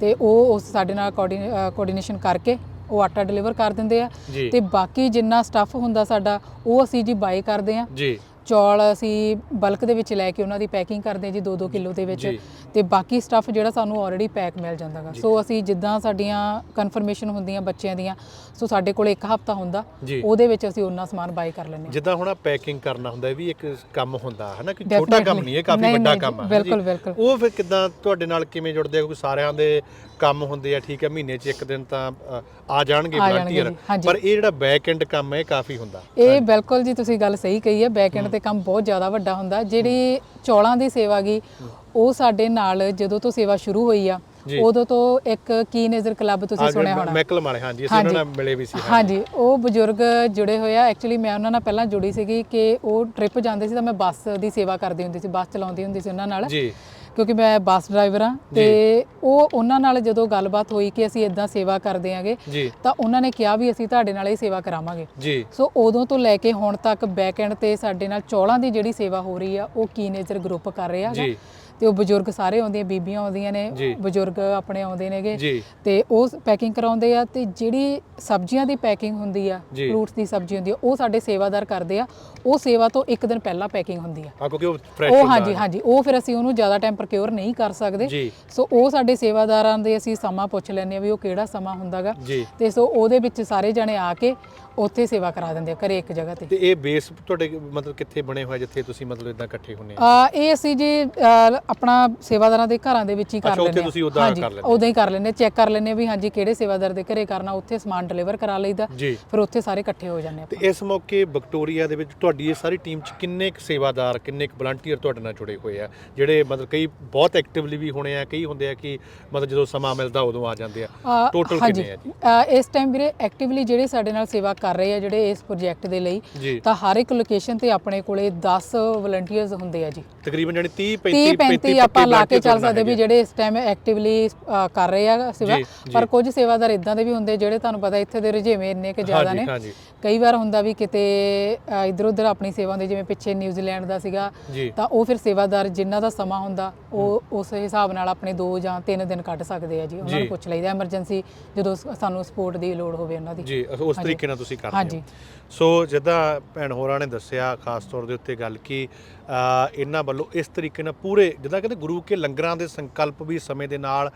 ਤੇ ਉਹ ਉਸ ਸਾਡੇ ਨਾਲ ਕੋਆਰਡੀਨੇਸ਼ਨ ਕਰਕੇ ਉਹ ਆਟਾ ਡਿਲੀਵਰ ਕਰ ਦਿੰਦੇ ਆ ਤੇ ਬਾਕੀ ਜਿੰਨਾ ਸਟੱਫ ਹੁੰਦਾ ਸਾਡਾ ਉਹ ਅਸੀਂ ਜੀ ਬਾਈ ਕਰਦੇ ਆ ਜੀ ਚੌਲ ਅਸੀਂ ਬਲਕ ਦੇ ਵਿੱਚ ਲੈ ਕੇ ਉਹਨਾਂ ਦੀ ਪੈਕਿੰਗ ਕਰਦੇ ਜੀ 2-2 ਕਿਲੋ ਦੇ ਵਿੱਚ। ਤੇ ਬਾਕੀ ਸਟੱਫ ਜਿਹੜਾ ਸਾਨੂੰ ਆਲਰੇਡੀ ਪੈਕ ਮਿਲ ਜਾਂਦਾਗਾ ਸੋ ਅਸੀਂ ਜਿੱਦਾਂ ਸਾਡੀਆਂ ਕਨਫਰਮੇਸ਼ਨ ਹੁੰਦੀਆਂ ਬੱਚਿਆਂ ਦੀਆਂ ਸੋ ਸਾਡੇ ਕੋਲ ਇੱਕ ਹਫਤਾ ਹੁੰਦਾ ਉਹਦੇ ਵਿੱਚ ਅਸੀਂ ਉਹਨਾਂ ਸਮਾਨ ਬਾਈ ਕਰ ਲੈਂਦੇ ਜਿੱਦਾਂ ਹੁਣ ਪੈਕਿੰਗ ਕਰਨਾ ਹੁੰਦਾ ਇਹ ਵੀ ਇੱਕ ਕੰਮ ਹੁੰਦਾ ਹੈ ਨਾ ਕਿ ਛੋਟਾ ਕੰਮ. ਨਹੀਂ ਇਹ ਕਾਫੀ ਵੱਡਾ ਕੰਮ ਹੈ ਬਿਲਕੁਲ। ਬਿਲਕੁਲ। ਉਹ ਫਿਰ ਕਿਦਾਂ ਤੁਹਾਡੇ ਨਾਲ ਕਿਵੇਂ ਜੁੜਦੇ ਆ ਕਿਉਂਕਿ ਸਾਰਿਆਂ ਦੇ ਕੰਮ ਹੁੰਦੇ ਆ ਠੀਕ ਹੈ ਮਹੀਨੇ 'ਚ ਇੱਕ ਦਿਨ ਤਾਂ ਆ ਜਾਣਗੇ ਆ ਵਲੰਟੀਅਰ। ਪਰ ਇਹ ਜਿਹੜਾ ਬੈਕ ਐਂਡ ਕੰਮ ਹੈ ਕਾਫੀ ਹੁੰਦਾ ਇਹ ਬਿਲਕੁਲ ਜੀ ਤੁਸੀਂ ਗੱਲ ਸਹੀ ਕਹੀ ਹੈ ਬੈਕ ਐਂਡ ਤੇ ਕੰਮ ਬਹੁਤ ਜ਼ਿਆਦਾ ਵੱਡਾ ਹੁੰਦਾ। ਜਿਹੜੀ ਚੌਲਾਂ ਦੀ ਸੇਵਾ ਗਈ ਉਹ ਸਾਡੇ ਨਾਲ ਜਦੋਂ ਤੋਂ ਸੇਵਾ ਸ਼ੁਰੂ ਹੋਈ ਆ। ਉਦੋਂ ਤੋਂ ਇੱਕ ਕੀ ਨਜ਼ਰ ਕਲੱਬ ਤੁਸੀਂ ਸੁਣਿਆ ਹੋਣਾ। ਮੈਕਲਮ ਵਾਲੇ ਹਾਂਜੀ ਅਸੀਂ ਉਹਨਾਂ ਨਾਲ ਮਿਲੇ ਵੀ ਸੀ ਹਾਂਜੀ ਉਹ ਬਜ਼ੁਰਗ ਜੁੜੇ ਹੋਏ ਆ। ਐਕਚੁਅਲੀ ਮੈਂ ਉਹਨਾਂ ਨਾਲ ਪਹਿਲਾਂ ਜੁੜੀ ਸੀਗੀ ਕਿ ਉਹ ਟ੍ਰਿਪ ਜਾਂਦੇ ਸੀ ਤਾਂ ਮੈਂ ਬੱਸ ਦੀ ਸੇਵਾ ਕਰਦੀ ਹੁੰਦੀ ਸੀ ਬੱਸ ਚਲਾਉਂਦੀ ਹੁੰਦੀ ਸੀ ਉਹਨਾਂ ਨਾਲ। ਜੀ। ਕਿਉਂਕਿ ਮੈਂ ਬੱਸ ਡਰਾਈਵਰ ਆ ਤੇ ਉਹ ਉਹਨਾਂ ਨਾਲ ਜਦੋਂ ਗੱਲਬਾਤ ਹੋਈ ਕਿ ਅਸੀਂ ਇਦਾਂ ਸੇਵਾ ਕਰਦੇ ਆਂਗੇ ਤਾਂ ਉਹਨਾਂ ਨੇ ਕਿਹਾ ਵੀ ਅਸੀਂ ਤੁਹਾਡੇ ਨਾਲ ਇਹ ਸੇਵਾ ਕਰਾਵਾਂਗੇ। ਜੀ। ਸੋ ਉਦੋਂ ਤੋਂ ਲੈ ਕੇ ਹੁਣ ਤੱਕ ਬੈਕ ਐਂਡ ਤੇ ਸਾਡੇ ਨਾਲ ਚੌਲਾਂ ਦੀ ਜਿਹੜੀ ਸੇਵਾ ਹੋ ਰਹੀ ਆ ਉਹ ਕੀਨੇਜਰ ਗਰੁੱਪ ਕਰ ਰਿਹਾ ਹੈਗਾ ਤੇ ਉਹ ਬਜ਼ੁਰਗ ਸਾਰੇ ਆਉਂਦੀਆਂ ਬੀਬੀਆਂ ਆਉਂਦੀਆਂ ਨੇ। ਬਜ਼ੁਰਗ ਆਪਣੇ ਆਉਂਦੇ ਨੇਗੇ। ਤੇ ਉਹ ਪੈਕਿੰਗ ਕਰਾਉਂਦੇ ਆ ਤੇ ਜਿਹੜੀ ਸਬਜ਼ੀਆਂ ਦੀ ਪੈਕਿੰਗ ਹੁੰਦੀ ਆ। ਫਰੂਟਸ ਦੀ ਸਬਜ਼ੀ ਹੁੰਦੀ ਆ ਉਹ ਸਾਡੇ ਸੇਵਾਦਾਰ ਕਰਦੇ ਆ। ਉਹ ਸੇਵਾ ਤੋਂ ਇੱਕ ਦਿਨ ਪਹਿਲਾਂ ਪੈਕਿੰਗ ਹੁੰਦੀ ਆ। ਆ ਕਿਉਂਕਿ ਉਹ ਫਰੈਸ਼ ਉਹ ਹਾਂਜੀ ਹਾਂਜੀ। ਉਹ ਫਿਰ ਅਸੀਂ ਉਹਨੂੰ ਜ਼ਿਆਦਾ ਟਾਈਮ ਪ੍ਰੋਕਿਉਰ ਨਹੀਂ ਕਰ ਸਕਦੇ। ਸੋ ਉਹ ਸਾਡੇ ਸੇਵਾਦਾਰਾਂ ਦੇ ਅਸੀਂ ਸਮਾਂ ਪੁੱਛ ਲੈਂਦੇ ਆ ਵੀ ਉਹ ਕਿਹੜਾ ਸਮਾਂ ਹੁੰਦਾਗਾ ਤੇ ਸੋ ਉਹਦੇ ਵਿੱਚ ਸਾਰੇ ਜਣੇ ਆ ਕੇ ਉੱਥੇ ਸੇਵਾ ਕਰਾ ਦਿੰਦੇ ਆ ਘਰੇ ਇੱਕ ਜਗ੍ਹਾ ਤੇ। ਤੇ ਇਹ ਬੇਸ ਤੁਹਾਡੇ ਮਤਲਬ ਕਿੱਥੇ ਬਣੇ ਹੋਇਆ ਜਿੱਥੇ ਤੁਸੀਂ ਮਤਲਬ ਇਦਾਂ ਇਕੱਠੇ ਹੁੰਨੇ ਆ? ਆ ਇਹ ਅਸੀਂ ਜੀ ਆਪਣਾ ਸੇਵਾਦਾਰਾਂ ਦੇ ਘਰਾਂ ਦੇ ਵਿੱਚ ਹੀ ਕਰ ਅੱਛਾ, ਉੱਥੇ ਲੈਂਦੇ ਤੁਸੀਂ ਉੱਦਾਂ ਕਰ ਲੈਂਦੇ ਹੋ। ਉੱਦਾਂ ਹੀ ਕਰ ਲੈਂਦੇ ਚੈੱਕ ਕਰ ਲੈਂਦੇ ਆ ਵੀ ਹਾਂਜੀ ਕਿਹੜੇ ਸੇਵਾਦਾਰ ਦੇ ਘਰੇ ਕਰਨਾ ਉੱਥੇ ਸਮਾਨ ਡਿਲੀਵਰ ਕਰਾ ਲਈਦਾ ਜੀ। ਫਿਰ ਉੱਥੇ ਸਾਰੇ ਇਕੱਠੇ ਹੋ ਜਾਂਦੇ ਤੇ ਆਪਾਂ। ਇਸ ਮੌਕੇ ਵਿਕਟੋਰੀਆ ਦੇ ਵਿੱਚ ਤੁਹਾਡੀ ਇਹ ਸਾਰੀ ਟੀਮ ਚ ਕਿੰਨੇ ਕੁ ਸੇਵਾਦਾਰ ਕਿੰਨੇ ਕੁ ਵਲੰਟੀਅਰ ਤੁਹਾਡੇ ਨਾਲ ਜੁੜੇ ਹੋਏ ਆ? ਜਿਹੜੇ ਮਤਲਬ ਕਈ ਬਹੁਤ ਐਕਟਿਵਲੀ ਵੀ ਹੋਣੇ ਆ ਕਈ ਹੁੰਦੇ ਆ ਕਿ ਮਤਲਬ ਜਦੋਂ ਸਮਾਂ ਮਿਲਦਾ ਉਦੋਂ ਆ ਜਾਂਦੇ ਆ। ਆ, ਟੋਟਲ ਹਾਂਜੀ, ਕਿੰਨੇ ਆ ਜੀ? ਆ, ਇਸ ਟਾਈਮ ਵੀਰੇ ਐਕਟਿਵਲੀ ਜਿਹੜੇ ਸਾਡੇ ਨਾਲ ਸੇਵਾ ਕਰ ਰਹੇ ਆ ਜਿਹੜੇ ਇਸ ਪ੍ਰੋਜੈਕਟ ਦੇ ਲਈ ਜੀ। ਤਾਂ ਹਰ ਇੱਕ ਲੋਕੇਸ਼ਨ ਤੇ ਆਪਣੇ ਕੋਲੇ 10 ਵਲੰਟੀਅਰਸ ਹੁੰਦੇ ਆ ਜੀ। ਤਕਰੀਬਨ ਜਾਨੀ 30 30 35 35 ਆਪਾਂ ਲਾ ਕੇ ਚੱਲ ਸਕਦੇ ਵੀ ਜਿਹੜੇ ਇਸ ਟਾਈਮ ਐਕਟਿਵਲੀ ਕਰ ਰਹੇ ਆ ਸੇਵਾ। ਪਰ ਕੁਝ ਸੇਵਾਦਾਰ ਇਦਾਂ ਦੇ ਵੀ ਹੁੰਦੇ ਜਿਹੜੇ ਤੁਹਾਨੂੰ ਪਤਾ ਇੱਥੇ ਦੇ ਰੁਝੇਵੇਂ ਇੰਨੇ ਕਿ ਜ਼ਿਆਦਾ ਨੇ। ਕਈ ਵਾਰ ਹੁੰਦਾ ਵੀ ਕਿਤੇ ਇਧਰ ਉਧਰ ਆਪਣੀ ਸੇਵਾ ਦੇ ਜਿਵੇਂ ਪਿੱਛੇ ਨਿਊਜ਼ੀਲੈਂਡ ਦਾ ਸੀਗਾ ਤਾਂ ਉਹ ਫਿਰ ਸੇਵਾਦਾਰ ਜਿਨ੍ਹਾਂ ਦਾ ਸਮਾਂ ਹੁੰਦਾ ਉਹ ਉਸ ਹਿਸਾਬ ਨਾਲ ਆਪਣੇ 2 ਜਾਂ 3 ਦਿਨ ਕੱਢ ਸਕਦੇ ਆ ਜੀ। ਉਹਨਾਂ। ਨੂੰ ਪੁੱਛ ਲਈਦਾ ਐਮਰਜੈਂਸੀ ਜਦੋਂ ਸਾਨੂੰ ਸਪੋਰਟ ਦੀ ਲੋੜ ਹੋਵੇ ਉਹਨਾਂ ਦੀ। ਜੀ ਉਸ ਤਰੀਕੇ ਨਾਲ ਤੁਸੀਂ ਕਰਦੇ ਹੋ। ਹਾਂਜੀ। ਸੋ ਜਿੱਦਾਂ ਭੈਣ ਹੋਰਾਂ ਨੇ ਦੱਸਿਆ ਖਾਸ ਤੌਰ ਦੇ ਉੱਤੇ ਗੱਲ ਕਿ ਇਹਨਾਂ ਵੱਲੋਂ ਇਸ ਤਰੀਕੇ ਨਾਲ ਪੂਰੇ ਜਿੱਦਾਂ ਕਹਿੰਦੇ ਗੁਰੂ ਕੇ ਲੰਗਰਾਂ ਦੇ ਸੰਕਲਪ ਵੀ ਸਮੇਂ ਦੇ ਨਾਲ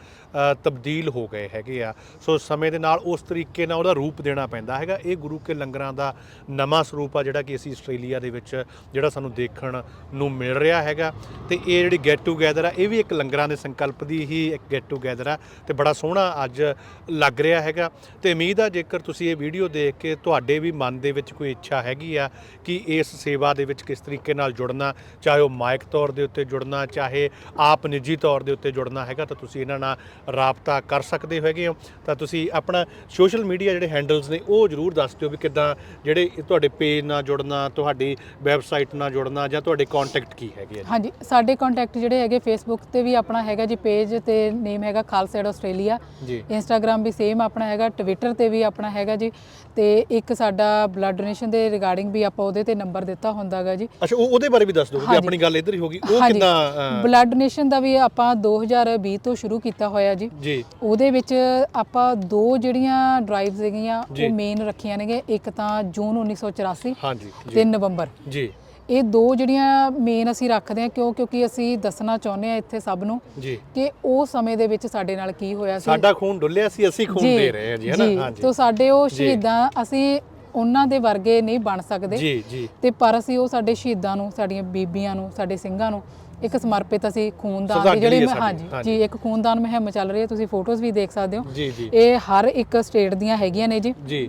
ਤਬਦੀਲ ਹੋ ਗਏ ਹੈਗੇ ਆ। ਸੋ ਸਮੇਂ ਦੇ ਨਾਲ ਉਸ ਤਰੀਕੇ ਨਾਲ ਉਹਦਾ ਰੂਪ ਦੇਣਾ ਪੈਂਦਾ ਹੈਗਾ। ਇਹ ਗੁਰੂ ਕੇ ਲੰਗਰਾਂ ਦਾ ਨਵਾਂ ਸਰੂਪ ਆ ਜਿਹੜਾ ਕਿ ਅਸੀਂ ਆਸਟ੍ਰੇਲੀਆ ਦੇ ਵਿੱਚ, ਜਿਹੜਾ ਸਾਨੂੰ ਦੇਖਣ ਨੂੰ ਮਿਲ ਰਿਹਾ ਹੈਗਾ। ਤੇ ਇਹ ਜਿਹੜੀ ਗੈਟ ਟੂਗੇਦਰ ਆ, ਇਹ ਵੀ ਇੱਕ ਲੰਗਰਾਂ ਦੇ ਸੰਕਲਪ ਦੀ ਹੀ ਇੱਕ ਗੈਟ ਟੂਗੇਦਰ ਆ ਤੇ ਬੜਾ ਸੋਹਣਾ ਅੱਜ ਲੱਗ ਰਿਹਾ ਹੈਗਾ। ਤੇ ਉਮੀਦ ਆ ਜੇਕਰ ਤੁਸੀਂ ਇਹ ਵੀਡੀਓ ਦੇਖ ਕੇ ਤੁਹਾਡੇ ਵੀ ਮਨ ਦੇ ਵਿੱਚ ਕੋਈ ਇੱਛਾ ਹੈਗੀ ਆ ਕਿ ਇਸ ਸੇਵਾ ਦੇ ਵਿੱਚ ਕਿਸ ਤਰੀਕੇ ਨਾਲ ਜੁੜਨਾ, ਚਾਹੇ ਉਹ ਮਾਇਕ ਤੌਰ ਦੇ ਉੱਤੇ ਜੁੜਨਾ, ਚਾਹੇ ਆਪ ਨਿੱਜੀ ਤੌਰ ਦੇ ਉੱਤੇ ਜੁੜਨਾ ਹੈਗਾ ਤਾਂ ਤੁਸੀਂ ਇਹਨਾਂ ਨਾਲ ਰਾਬਤਾ ਕਰ ਸਕਦੇ ਹੈਗੇ ਹੋ ਤਾਂ ਤੁਸੀਂ ਆਪਣਾ ਸੋਸ਼ਲ ਮੀਡੀਆ ਜਿਹੜੇ ਹੈਂਡਲਸ ਨੇ ਉਹ ਜਰੂਰ ਦੱਸ ਦਿਓ ਵੀ ਕਿੱਦਾਂ ਜਿਹੜੇ ਤੁਹਾਡੇ ਪੇਜ ਨਾਲ ਜੁੜਨਾ ਤੁਹਾਡੀ ਵੈਬਸਾਈਟ ਨਾਲ ਜੁੜਨਾ ਜਾਂ ਤੁਹਾਡੇ ਕੰਟੈਕਟ ਕੀ ਹੈਗੇ? ਹਾਂਜੀ ਸਾਡੇ ਕੰਟੈਕਟ ਜਿਹੜੇ ਹੈਗੇ ਫੇਸਬੁੱਕ ਤੇ ਵੀ ਆਪਣਾ ਹੈਗਾ ਜੀ ਪੇਜ ਤੇ ਨੇਮ ਹੈਗਾ ਖਾਲਸਾ ਆਸਟ੍ਰੇਲੀਆ ਜੀ ਇੰਸਟਾਗ੍ਰam ਵੀ ਸੇਮ ਆਪਣਾ ਹੈਗਾ ਟਵਿੱਟਰ ਤੇ ਵੀ ਆਪਣਾ ਹੈਗਾ ਜੀ ਤੇ ਇੱਕ ਸਾਡਾ ਬਲੱਡ ਡੋਨੇਸ਼ਨ ਦੇ ਰਿਗਾਰਡਿੰਗ ਵੀ ਆਪਾਂ ਉਹਦੇ ਤੇ ਨੰਬਰ ਦਿੱਤਾ ਹੁੰਦਾਗਾ ਜੀ ਅੱਛਾ ਉਹ ਉਹਦੇ ਬਾਰੇ ਵੀ ਦੱਸ ਦਿਓ ਕਿ। ਆਪਣੀ ਗੱਲ ਇੱਧਰ ਹੀ ਹੋਗੀ ਉਹ। ਕਿੱਦਾਂ ਬਲੱਡ ਡੋਨੇਸ਼ਨ ਦਾ ਵੀ ਆਪਾਂ 2020 ਤੋਂ ਸ਼ੁਰੂ ਕੀਤਾ ਹੋਇਆ ਜੀ। ਜੀ। ਉਹਦੇ ਵਿੱਚ ਆਪਾਂ ਦੋ ਜਿਹੜੀਆਂ ਡਰਾਈਵ ਸੀਗੀਆਂ ਜੀ। ਉਹ ਮੇਨ ਰੱਖੀਆਂ ਨੇਗੇ। ਇੱਕ ਤਾਂ ਜੂਨ 1984 ਹਾਂਜੀ ਤੇ ਜੀ ਨਵੰਬਰ। ਜੀ। ਇਹ ਦੋ ਜਿਹੜੀਆਂ ਮੇਨ ਅਸੀਂ ਰੱਖਦੇ ਹਾਂ ਕਿਉਂ? ਕਿਉਂਕਿ ਅਸੀਂ ਦੱਸਣਾ ਚਾਹੁੰਦੇ ਹਾਂ ਇੱਥੇ ਸਭ ਨੂੰ ਜੀ। ਕਿ ਉਹ ਸਮੇਂ ਦੇ ਵਿੱਚ ਸਾਡੇ ਨਾਲ ਕੀ ਹੋਇਆ ਸੀ। ਸਾਡਾ ਖੂਨ ਡੁੱਲਿਆ ਸੀ ਅਸੀਂ ਖੂਨ ਦੇ ਰਹੇ ਹਾਂ ਜੀ ਹੈ ਨਾ? ਹਾਂਜੀ। ਤੋਂ ਸਾਡੇ ਉਹ ਜੀ। ਸ਼ਹੀਦਾਂ ਅਸੀਂ ਉਹਨਾਂ ਦੇ ਵਰਗੇ ਨਹੀਂ ਬਣ ਸਕਦੇ। ਜੀ ਜੀ। ਤੇ ਪਰ ਅਸੀਂ ਉਹ ਸਾਡੇ ਸ਼ਹੀਦਾਂ ਨੂੰ ਸਾਡੀਆਂ ਬੀਬੀਆਂ ਨੂੰ ਸਾਡੇ ਸਿੰਘਾਂ ਨੂੰ ਇੱਕ ਸਮਰਪਿਤ ਅਸੀਂ ਖੂਨਦਾਨ ਦੀ ਜਿਹੜੀ ਹਾਂਜੀ ਜੀ ਇੱਕ ਖੂਨਦਾਨ ਮੁਹਿੰਮ ਚੱਲ ਰਹੀ ਹੈ ਤੁਸੀਂ ਫੋਟੋਜ਼ ਵੀ ਦੇਖ ਸਕਦੇ ਹੋ। ਇਹ ਹਰ ਇੱਕ ਸਟੇਟ ਦੀਆਂ ਹੈਗੀਆਂ ਨੇ ਜੀ। ਜੀ।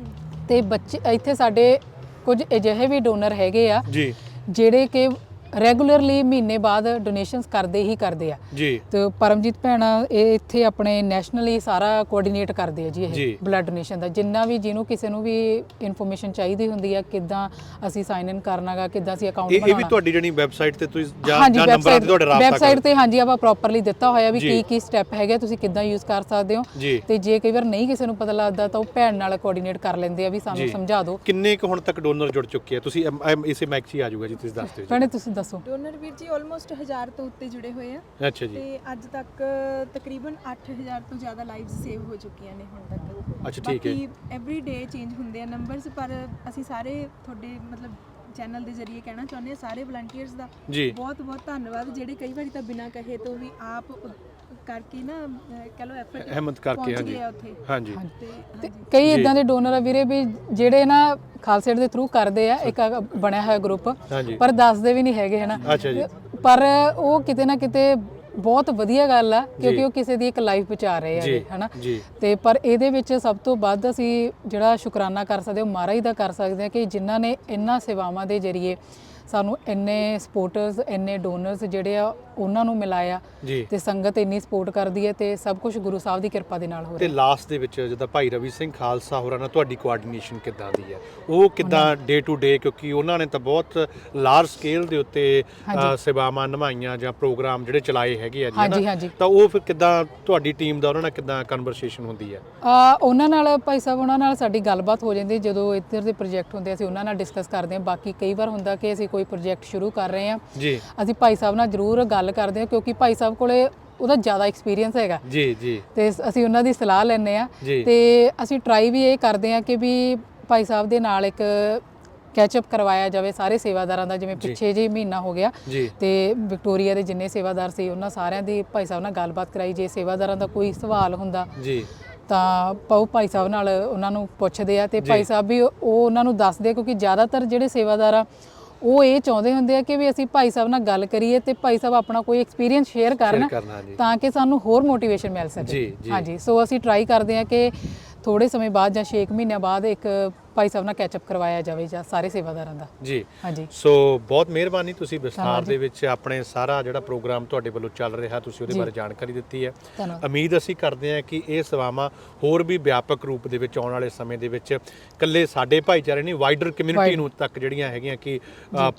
ਤੇ ਬੱਚੇ ਇੱਥੇ ਸਾਡੇ ਕੁਝ ਅਜਿਹੇ ਵੀ ਡੋਨਰ ਹੈਗੇ ਆ ਜੀ। ਜਿਹੜੇ ਕਿ ਰੈਗੂਲਰਲੀ ਮਹੀਨੇ ਬਾਅਦ ਡੋਨੇਸ਼ਨਸ ਕਰਦੇ ਹੀ ਕਰਦੇ ਆ। ਜੀ। ਤੇ ਪਰਮਜੀਤ ਭੈਣ ਇਹ ਇੱਥੇ ਆਪਣੇ ਨੈਸ਼ਨਲੀ ਸਾਰਾ ਕੋਆਰਡੀਨੇਟ ਕਰਦੇ ਆ ਜੀ। ਇਹ ਬਲੱਡ ਡੋਨੇਸ਼ਨ ਦਾ। ਜਿੰਨਾ ਵੀ ਜਿਹਨੂੰ ਕਿਸੇ ਨੂੰ ਵੀ ਇਨਫੋਰਮੇਸ਼ਨ ਚਾਹੀਦੀ ਹੁੰਦੀ ਆ ਕਿੱਦਾਂ ਅਸੀਂ ਸਾਈਨ ਇਨ ਕਰਨਾਗਾ ਕਿੱਦਾਂ ਅਸੀਂ ਅਕਾਊਂਟ ਇਹ ਇਹ ਵੀ ਬਣਾਉਣਾ। ਤੁਹਾਡੀ ਜਿਹੜੀ ਵੈਬਸਾਈਟ ਤੇ ਤੁਸੀਂ ਜਾਂ ਨੰਬਰਾਂ ਤੇ ਤੁਹਾਡੇ ਰਾਬਤਾ ਵੈਬਸਾਈਟ ਤੇ ਹਾਂਜੀ ਆਪਾਂ ਪ੍ਰੋਪਰਲੀ ਦਿੱਤਾ ਹੋਇਆ ਵੀ। ਕੀ ਕੀ ਸਟੈਪ ਹੈਗੇ ਤੁਸੀਂ ਕਿੱਦਾਂ ਯੂਜ਼ ਕਰ ਸਕਦੇ ਹੋ। ਤੇ ਜੇ ਕਈ ਵਾਰ ਨਹੀਂ ਕਿਸੇ ਨੂੰ ਪਤਾ ਲੱਗਦਾ ਤਾਂ ਉਹ ਭੈਣ ਨਾਲ ਕੋਆਰਡੀਨੇਟ ਕਰ ਲੈਂਦੇ ਆ ਵੀ ਸਾਨੂੰ। ਸਮਝਾ ਦਿਓ। ਕਿੰਨੇ ਕੁ ਹੁਣ ਤੱਕ ਡੋਨਰ ਜੁੜ ਚੁੱਕੇ ਆ? ਤੁਸੀਂ ਇਸੇ ਮੈਕ 'ਚ ਹੀ ਆ ਜਾਊਗਾ ਜੀ ਤੁਸੀਂ ਦੱਸ ਦਿਓ ਭੈਣੇ ਤੁਸੀਂ ਦੱਸੋ। ਡੋਨਰ ਵੀਰ ਜੀ ਆਲਮੋਸਟ 1000 ਤੋਂ ਉੱਤੇ ਜੁੜੇ ਹੋਏ ਆ। ਅੱਛਾ ਜੀ। ਤੇ ਅੱਜ ਤੱਕ ਤਕਰੀਬਨ 8000 ਤੋਂ ਜ਼ਿਆਦਾ ਲਾਈਵਸ ਸੇਵ ਹੋ ਚੁੱਕੀਆਂ ਨੇ ਹੁਣ ਤੱਕ। ਅੱਛਾ ਠੀਕ ਹੈ। ਬਾਕੀ ਐਵਰੀ ਡੇ ਚੇਂਜ ਹੁੰਦੇ ਆ ਨੰਬਰਸ ਪਰ ਅਸੀਂ ਸਾਰੇ ਤੁਹਾਡੇ ਮਤਲਬ ਚੈਨਲ ਦੇ ਜ਼ਰੀਏ ਕਹਿਣਾ ਚਾਹੁੰਦੇ ਆ ਸਾਰੇ ਵਲੰਟੀਅਰਸ ਦਾ ਬਹੁਤ ਬਹੁਤ ਧੰਨਵਾਦ ਜਿਹੜੇ ਕਈ ਵਾਰੀ ਤਾਂ ਬਿਨਾਂ ਕਹੇ ਤੋਂ ਵੀ ਆਪ ਕਰਕੇ ਨਾ ਕਹਿ ਲਓ ਐਫਰਟ ਅਹਿਮਦ ਕਰਕੇ ਹਾਂਜੀ। ਹਾਂਜੀ। ਤੇ ਕਈ। ਇਦਾਂ ਦੇ ਡੋਨਰ ਆ ਵੀਰੇ ਵੀ ਜਿਹੜੇ ਨਾ ਖਾਲਸੇ ਦੇ ਥਰੂ ਕਰਦੇ ਆ ਇੱਕ ਬਣਿਆ ਹੋਇਆ ਗਰੁੱਪ ਪਰ ਦੱਸਦੇ ਵੀ ਨਹੀਂ ਹੈਗੇ ਹਨਾ। ਅੱਛਾ ਜੀ। ਪਰ ਉਹ ਕਿਤੇ ਨਾ ਕਿਤੇ ਬਹੁਤ ਵਧੀਆ ਗੱਲ ਆ। ਕਿਉਂਕਿ ਉਹ ਕਿਸੇ ਦੀ ਇੱਕ ਲਾਈਫ ਬਚਾ ਰਹੇ ਆ ਜੀ ਹਨਾ। ਤੇ ਪਰ ਇਹਦੇ ਵਿੱਚ ਸਭ ਤੋਂ ਵੱਧ ਅਸੀਂ ਜਿਹੜਾ ਸ਼ੁਕਰਾਨਾ ਕਰ ਸਕਦੇ ਹਾਂ ਮਹਾਰਾਜ ਦਾ ਕਰ ਸਕਦੇ ਹਾਂ ਕਿ ਜਿਨ੍ਹਾਂ ਨੇ ਇੰਨਾ ਸੇਵਾਵਾਂ ਦੇ ਜ਼ਰੀਏ ਸਾਨੂੰ ਇੰਨੇ ਸਪੋਰਟਰਸ ਇੰਨੇ ਡੋਨਰਸ ਜਿਹੜੇ ਆ ਉਹਨਾਂ ਨੂੰ ਮਿਲਾਇਆ ਜੀ। ਤੇ ਸੰਗਤ ਇੰਨੀ ਸਪੋਰਟ ਕਰਦੀ ਹੈ ਤੇ ਸਭ ਕੁਝ ਗੁਰੂ ਸਾਹਿਬ ਦੀ ਕਿਰਪਾ ਦੇ ਨਾਲ ਹੋ ਤੇ ਰਿਹਾ। ਲਾਸਟ ਦੇ ਵਿੱਚ ਜਿੱਦਾਂ ਭਾਈ ਰਵੀ ਸਿੰਘ ਖਾਲਸਾ ਹੋਰਾਂ ਨਾਲ ਤੁਹਾਡੀ ਕੋਆਰਡੀਨੇਸ਼ਨ ਕਿੱਦਾਂ ਦੀ ਹੈ? ਉਹ ਕਿੱਦਾਂ ਡੇ ਟੂ ਡੇ ਕਿਉਂਕਿ ਉਹਨਾਂ ਨੇ ਤਾਂ ਬਹੁਤ ਲਾਰਜ ਸਕੇਲ ਦੇ ਉੱਤੇ ਅ, ਹਾਂਜੀ। ਸੇਵਾਵਾਂ ਨਿਭਾਈਆਂ ਜਾਂ ਪ੍ਰੋਗਰਾਮ ਜਿਹੜੇ ਚਲਾਏ ਹੈਗੇ ਆ ਜੀ ਹਾਂਜੀ ਹਨਾ? ਹਾਂਜੀ ਤਾਂ ਉਹ ਫਿਰ ਕਿੱਦਾਂ ਤੁਹਾਡੀ ਟੀਮ ਦਾ ਉਹਨਾਂ ਨਾਲ ਕਿੱਦਾਂ ਕਨਵਰਸੇਸ਼ਨ ਹੁੰਦੀ ਹੈ? ਆ ਉਹਨਾਂ ਨਾਲ ਭਾਈ ਸਾਹਿਬ ਉਹਨਾਂ ਨਾਲ ਸਾਡੀ ਗੱਲਬਾਤ ਹੋ ਜਾਂਦੀ ਜਦੋਂ ਇੱਧਰ ਦੇ ਪ੍ਰੋਜੈਕਟ ਹੁੰਦੇ ਅਸੀਂ ਉਹਨਾਂ ਨਾਲ ਡਿਸਕਸ ਕਰਦੇ ਹਾਂ। ਬਾਕੀ ਕਈ ਵਾਰ ਹੁੰਦਾ ਕਿ ਅਸੀਂ ਕੋਈ ਪ੍ਰੋਜੈਕਟ ਸ਼ੁਰੂ ਕਰ ਰਹੇ ਹਾਂ। ਜੀ। ਅਸੀਂ ਭਾਈ ਸਾਹਿਬ ਨਾਲ ਜ਼ਰੂਰ ਗੱਲ ਕਰਦੇ ਹਾਂ ਕਿਉਂਕਿ ਭਾਈ ਸਾਹਿਬ ਕੋਲੇ ਉਹਦਾ ਜ਼ਿਆਦਾ ਐਕਸਪੀਰੀਅੰਸ ਹੈਗਾ। ਜੀ ਜੀ। ਤੇ ਅਸੀਂ ਉਹਨਾਂ ਦੀ ਸਲਾਹ ਲੈਂਦੇ ਆ। ਤੇ ਅਸੀਂ ਟਰਾਈ ਵੀ ਇਹ ਕਰਦੇ ਆ ਕਿ ਵੀ ਭਾਈ ਸਾਹਿਬ ਦੇ ਨਾਲ ਇੱਕ ਕੈਚਅਪ ਕਰਵਾਇਆ ਜਾਵੇ ਸਾਰੇ ਸੇਵਾਦਾਰਾਂ ਦਾ ਜਿਵੇਂ ਪਿੱਛੇ ਜੇ ਮਹੀਨਾ ਹੋ ਗਿਆ। ਤੇ ਵਿਕਟੋਰੀਆ ਦੇ ਜਿੰਨੇ ਸੇਵਾਦਾਰ ਸੀ ਉਹਨਾਂ ਸਾਰਿਆਂ ਦੀ ਭਾਈ ਸਾਹਿਬ ਨਾਲ ਗੱਲਬਾਤ ਕਰਾਈ। ਜੇ ਸੇਵਾਦਾਰਾਂ ਦਾ ਕੋਈ ਸਵਾਲ ਹੁੰਦਾ ਜੀ। ਤਾਂ ਪਾਉ ਭਾਈ ਸਾਹਿਬ ਨਾਲ ਉਹਨਾਂ ਨੂੰ ਪੁੱਛਦੇ ਆ। ਤੇ ਭਾਈ ਸਾਹਿਬ ਵੀ ਉਹ ਉਹਨਾਂ ਨੂੰ ਦੱਸਦੇ ਕਿਉਂਕਿ ਜ਼ਿਆਦਾਤਰ ਜਿਹੜੇ ਸੇਵਾਦਾਰ ਆ ਉਹ ਇਹ ਚਾਹੁੰਦੇ ਹੁੰਦੇ ਆ ਕਿ ਵੀ ਅਸੀਂ ਭਾਈ ਸਾਹਿਬ ਨਾਲ ਗੱਲ ਕਰੀਏ ਤੇ ਭਾਈ ਸਾਹਿਬ ਆਪਣਾ ਕੋਈ ਐਕਸਪੀਰੀਅੰਸ ਸ਼ੇਅਰ ਕਰਨ ਤਾਂ ਕਿ ਸਾਨੂੰ ਹੋਰ ਮੋਟੀਵੇਸ਼ਨ ਮਿਲ ਸਕੇ। ਹਾਂਜੀ ਸੋ ਅਸੀਂ ਟਰਾਈ ਕਰਦੇ ਆ ਕਿ ਥੋੜੇ ਸਮੇਂ ਬਾਅਦ ਜਾਂ 6 ਮਹੀਨਿਆਂ ਬਾਅਦ ਇੱਕ ਭਾਈ ਸਾਹਿਬ ਨਾਲ ਕੈਚਅਪ ਕਰਵਾਇਆ ਜਾਵੇ ਜਾਂ ਸਾਰੇ ਸੇਵਾਦਾਰਾਂ ਦਾ। ਜੀ। ਹਾਂਜੀ। ਸੋ ਬਹੁਤ ਮਿਹਰਬਾਨੀ ਤੁਸੀਂ ਵਿਸਥਾਰ ਦੇ ਵਿੱਚ ਆਪਣੇ ਸਾਰਾ ਜਿਹੜਾ ਪ੍ਰੋਗਰਾਮ ਤੁਹਾਡੇ ਵੱਲੋਂ ਚੱਲ ਰਿਹਾ ਤੁਸੀਂ ਉਹਦੇ ਬਾਰੇ ਜਾਣਕਾਰੀ ਦਿੱਤੀ ਹੈ। ਉਮੀਦ ਅਸੀਂ ਕਰਦੇ ਹਾਂ ਕਿ ਇਹ ਸੇਵਾਵਾਂ ਹੋਰ ਵੀ ਵਿਆਪਕ ਰੂਪ ਦੇ ਵਿੱਚ ਆਉਣ ਵਾਲੇ ਸਮੇਂ ਦੇ ਵਿੱਚ ਇਕੱਲੇ ਸਾਡੇ ਭਾਈਚਾਰੇ ਨਹੀਂ ਵਾਈਡਰ ਕਮਿਊਨਿਟੀ ਨੂੰ ਤੱਕ ਜਿਹੜੀਆਂ ਹੈਗੀਆਂ ਕਿ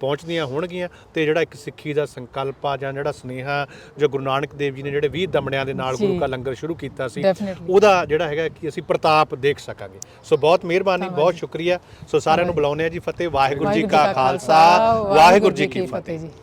ਪਹੁੰਚਦੀਆਂ ਹੋਣਗੀਆਂ ਤੇ ਜਿਹੜਾ ਇੱਕ ਸਿੱਖੀ ਦਾ ਸੰਕਲਪ ਆ ਜਾਂ ਜਿਹੜਾ ਸੁਨੇਹਾ ਜੋ ਗੁਰੂ ਨਾਨਕ ਦੇਵ ਜੀ ਨੇ ਜਿਹੜੇ 20 ਦਮੜਿਆਂ ਦੇ ਨਾਲ। ਗੁਰੂ ਕਾ ਲੰਗਰ ਸ਼ੁਰੂ ਕੀਤਾ ਸੀ. ਉਹਦਾ ਜਿਹੜਾ ਹੈਗਾ ਕਿ ਅਸੀਂ ਪ੍ਰਤਾਪ ਦੇਖ ਸਕਾਂਗੇ। ਸੋ ਬਹੁਤ ਮਿਹਰਬਾਨੀ ਬਹੁਤ ਸ਼ੁਕਰੀਆ। ਸੋ ਸਾਰਿਆਂ ਨੂੰ ਬੁਲਾਉਂਦੇ ਆ ਜੀ ਫਤਿਹ। ਵਾਹਿਗੁਰੂ ਜੀ ਕਾ ਖਾਲਸਾ। ਵਾਹਿਗੁਰੂ ਜੀ ਕੀ ਫਤਿਹ ਜੀ।